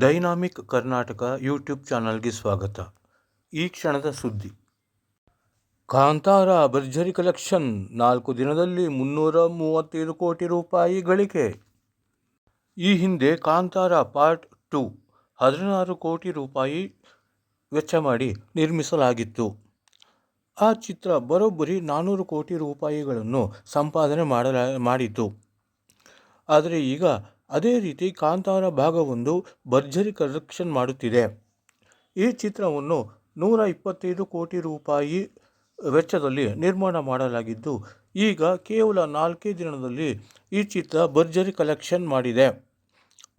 Dynamic Karnataka YouTube ಚಾನಲ್ಗೆ ಸ್ವಾಗತ. ಈ ಕ್ಷಣದ ಸುದ್ದಿ. ಕಾಂತಾರ ಭರ್ಜರಿ ಕಲೆಕ್ಷನ್ ನಾಲ್ಕು ದಿನದಲ್ಲಿ ಮುನ್ನೂರ ಮೂವತ್ತೈದು ಕೋಟಿ ರೂಪಾಯಿ ಗಳಿಕೆ. ಈ ಹಿಂದೆ ಕಾಂತಾರ ಪಾರ್ಟ್ ಟು ಹದಿನಾರು ಕೋಟಿ ರೂಪಾಯಿ ವೆಚ್ಚ ಮಾಡಿ ನಿರ್ಮಿಸಲಾಗಿತ್ತು. ಆ ಚಿತ್ರ ಬರೋಬ್ಬರಿ ನಾನ್ನೂರು ಕೋಟಿ ರೂಪಾಯಿಗಳನ್ನು ಸಂಪಾದನೆ ಮಾಡಲ ಮಾಡಿತು. ಆದರೆ ಈಗ ಅದೇ ರೀತಿ ಕಾಂತಾರ ಭಾಗವೊಂದು ಭರ್ಜರಿ ಕಲೆಕ್ಷನ್ ಮಾಡುತ್ತಿದೆ. ಈ ಚಿತ್ರವನ್ನು ನೂರ ಇಪ್ಪತ್ತೈದು ಕೋಟಿ ರೂಪಾಯಿ ವೆಚ್ಚದಲ್ಲಿ ನಿರ್ಮಾಣ ಮಾಡಲಾಗಿದ್ದು, ಈಗ ಕೇವಲ ನಾಲ್ಕೇ ದಿನದಲ್ಲಿ ಈ ಚಿತ್ರ ಭರ್ಜರಿ ಕಲೆಕ್ಷನ್ ಮಾಡಿದೆ.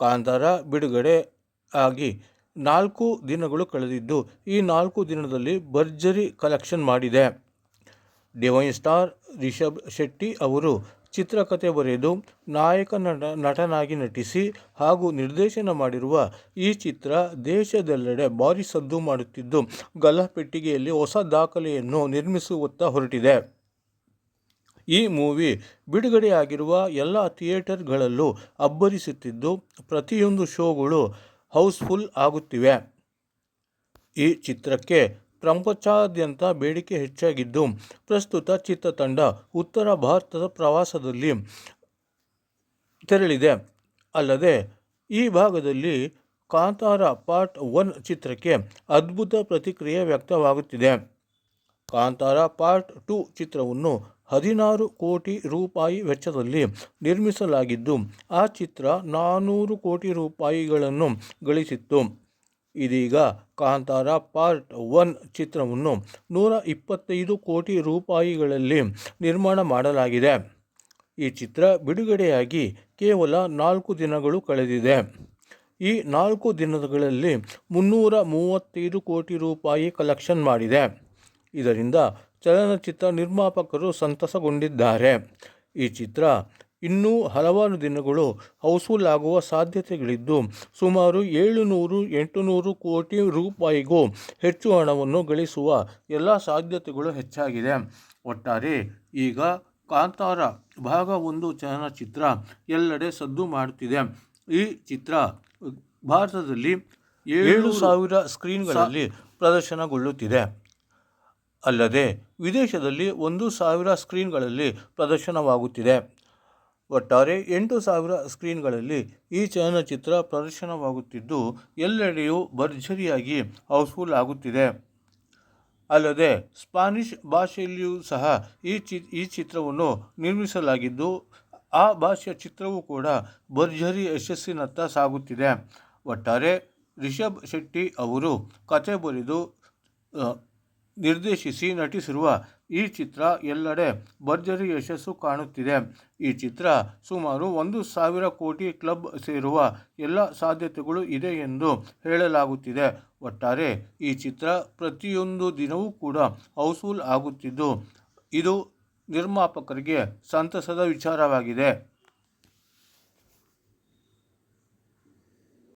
ಕಾಂತಾರ ಬಿಡುಗಡೆ ಆಗಿ ನಾಲ್ಕು ದಿನಗಳು ಕಳೆದಿದ್ದು, ಈ ನಾಲ್ಕು ದಿನದಲ್ಲಿ ಭರ್ಜರಿ ಕಲೆಕ್ಷನ್ ಮಾಡಿದೆ. ಡಿವೈನ್ ಸ್ಟಾರ್ ರಿಷಬ್ ಶೆಟ್ಟಿ ಅವರು ಚಿತ್ರಕಥೆ ಬರೆದು ನಾಯಕ ನಟ ನಟನಾಗಿ ನಟಿಸಿ ಹಾಗೂ ನಿರ್ದೇಶನ ಮಾಡಿರುವ ಈ ಚಿತ್ರ ದೇಶದೆಲ್ಲೆಡೆ ಭಾರಿ ಸದ್ದು ಮಾಡುತ್ತಿದ್ದು ಗಲ್ಲಾಪೆಟ್ಟಿಗೆಯಲ್ಲಿ ಹೊಸ ದಾಖಲೆಯನ್ನು ನಿರ್ಮಿಸುವತ್ತ ಹೊರಟಿದೆ. ಈ ಮೂವಿ ಬಿಡುಗಡೆಯಾಗಿರುವ ಎಲ್ಲ ಥಿಯೇಟರ್ಗಳಲ್ಲೂ ಅಬ್ಬರಿಸುತ್ತಿದ್ದು, ಪ್ರತಿಯೊಂದು ಶೋಗಳು ಹೌಸ್ಫುಲ್ ಆಗುತ್ತಿವೆ. ಈ ಚಿತ್ರಕ್ಕೆ ಪ್ರಪಂಚಾದ್ಯಂತ ಬೇಡಿಕೆ ಹೆಚ್ಚಾಗಿದ್ದು, ಪ್ರಸ್ತುತ ಚಿತ್ರತಂಡ ಉತ್ತರ ಭಾರತದ ಪ್ರವಾಸದಲ್ಲಿ ತೆರಳಿದೆ. ಅಲ್ಲದೆ, ಈ ಭಾಗದಲ್ಲಿ ಕಾಂತಾರ ಪಾರ್ಟ್ ಒನ್ ಚಿತ್ರಕ್ಕೆ ಅದ್ಭುತ ಪ್ರತಿಕ್ರಿಯೆ ವ್ಯಕ್ತವಾಗುತ್ತಿದೆ. ಕಾಂತಾರ ಪಾರ್ಟ್ ಟು ಚಿತ್ರವನ್ನು ಹದಿನಾರು ಕೋಟಿ ರೂಪಾಯಿ ವೆಚ್ಚದಲ್ಲಿ ನಿರ್ಮಿಸಲಾಗಿದ್ದು, ಆ ಚಿತ್ರ ನಾನ್ನೂರು ಕೋಟಿ ರೂಪಾಯಿಗಳನ್ನು ಗಳಿಸಿತ್ತು. ಇದೀಗ ಕಾಂತಾರ ಪಾರ್ಟ್ ಒನ್ ಚಿತ್ರವನ್ನು ನೂರ ಇಪ್ಪತ್ತೈದು ಕೋಟಿ ರೂಪಾಯಿಗಳಲ್ಲಿ ನಿರ್ಮಾಣ ಮಾಡಲಾಗಿದೆ. ಈ ಚಿತ್ರ ಬಿಡುಗಡೆಯಾಗಿ ಕೇವಲ ನಾಲ್ಕು ದಿನಗಳು ಕಳೆದಿದೆ. ಈ ನಾಲ್ಕು ದಿನಗಳಲ್ಲಿ ಮುನ್ನೂರ ಮೂವತ್ತೈದು ಕೋಟಿ ರೂಪಾಯಿ ಕಲೆಕ್ಷನ್ ಮಾಡಿದೆ. ಇದರಿಂದ ಚಲನಚಿತ್ರ ನಿರ್ಮಾಪಕರು ಸಂತಸಗೊಂಡಿದ್ದಾರೆ. ಈ ಚಿತ್ರ ಇನ್ನೂ ಹಲವಾರು ದಿನಗಳು ಹೌಸ್ಫುಲ್ ಆಗುವ ಸಾಧ್ಯತೆಗಳಿದ್ದು, ಸುಮಾರು ಏಳುನೂರು ಎಂಟುನೂರು ಕೋಟಿ ರೂಪಾಯಿಗೂ ಹೆಚ್ಚು ಹಣವನ್ನು ಗಳಿಸುವ ಎಲ್ಲ ಸಾಧ್ಯತೆಗಳು ಹೆಚ್ಚಾಗಿದೆ. ಒಟ್ಟಾರೆ ಈಗ ಕಾಂತಾರ ಭಾಗ ಒಂದು ಚಲನಚಿತ್ರ ಎಲ್ಲೆಡೆ ಸದ್ದು ಮಾಡುತ್ತಿದೆ. ಈ ಚಿತ್ರ ಭಾರತದಲ್ಲಿ ಏಳು ಸಾವಿರ ಸ್ಕ್ರೀನ್ಗಳಲ್ಲಿ ಪ್ರದರ್ಶನಗೊಳ್ಳುತ್ತಿದೆ. ಅಲ್ಲದೆ ವಿದೇಶದಲ್ಲಿ ಒಂದು ಸಾವಿರ ಸ್ಕ್ರೀನ್ಗಳಲ್ಲಿ ಪ್ರದರ್ಶನವಾಗುತ್ತಿದೆ. ಒಟ್ಟಾರೆ ಎಂಟು ಸಾವಿರ ಸ್ಕ್ರೀನ್ಗಳಲ್ಲಿ ಈ ಚಲನಚಿತ್ರ ಪ್ರದರ್ಶನವಾಗುತ್ತಿದ್ದು, ಎಲ್ಲೆಡೆಯೂ ಭರ್ಜರಿಯಾಗಿ ಹೌಸ್ಫುಲ್ ಆಗುತ್ತಿದೆ. ಅಲ್ಲದೆ, ಸ್ಪಾನಿಷ್ ಭಾಷೆಯಲ್ಲಿಯೂ ಸಹ ಈ ಚಿ, ಈ ಚಿತ್ರವನ್ನು ನಿರ್ಮಿಸಲಾಗಿದ್ದು, ಆ ಭಾಷೆಯ ಚಿತ್ರವೂ ಕೂಡ ಭರ್ಜರಿ ಯಶಸ್ಸಿನತ್ತ ಸಾಗುತ್ತಿದೆ. ಒಟ್ಟಾರೆ, ರಿಷಬ್ ಶೆಟ್ಟಿ ಅವರು ಕತೆ ಬರೆದು ನಿರ್ದೇಶಿಸಿ ನಟಿಸಿರುವ ಈ ಚಿತ್ರ ಎಲ್ಲೆಡೆ ಭರ್ಜರಿ ಯಶಸ್ಸು ಕಾಣುತ್ತಿದೆ. ಈ ಚಿತ್ರ ಸುಮಾರು ಒಂದು ಸಾವಿರ ಕೋಟಿ ಕ್ಲಬ್ ಸೇರುವ ಎಲ್ಲ ಸಾಧ್ಯತೆಗಳು ಇದೆ ಎಂದು ಹೇಳಲಾಗುತ್ತಿದೆ. ಒಟ್ಟಾರೆ ಈ ಚಿತ್ರ ಪ್ರತಿಯೊಂದು ದಿನವೂ ಕೂಡ ಹೌಸ್ಫುಲ್ ಆಗುತ್ತಿದ್ದು, ಇದು ನಿರ್ಮಾಪಕರಿಗೆ ಸಂತಸದ ವಿಚಾರವಾಗಿದೆ.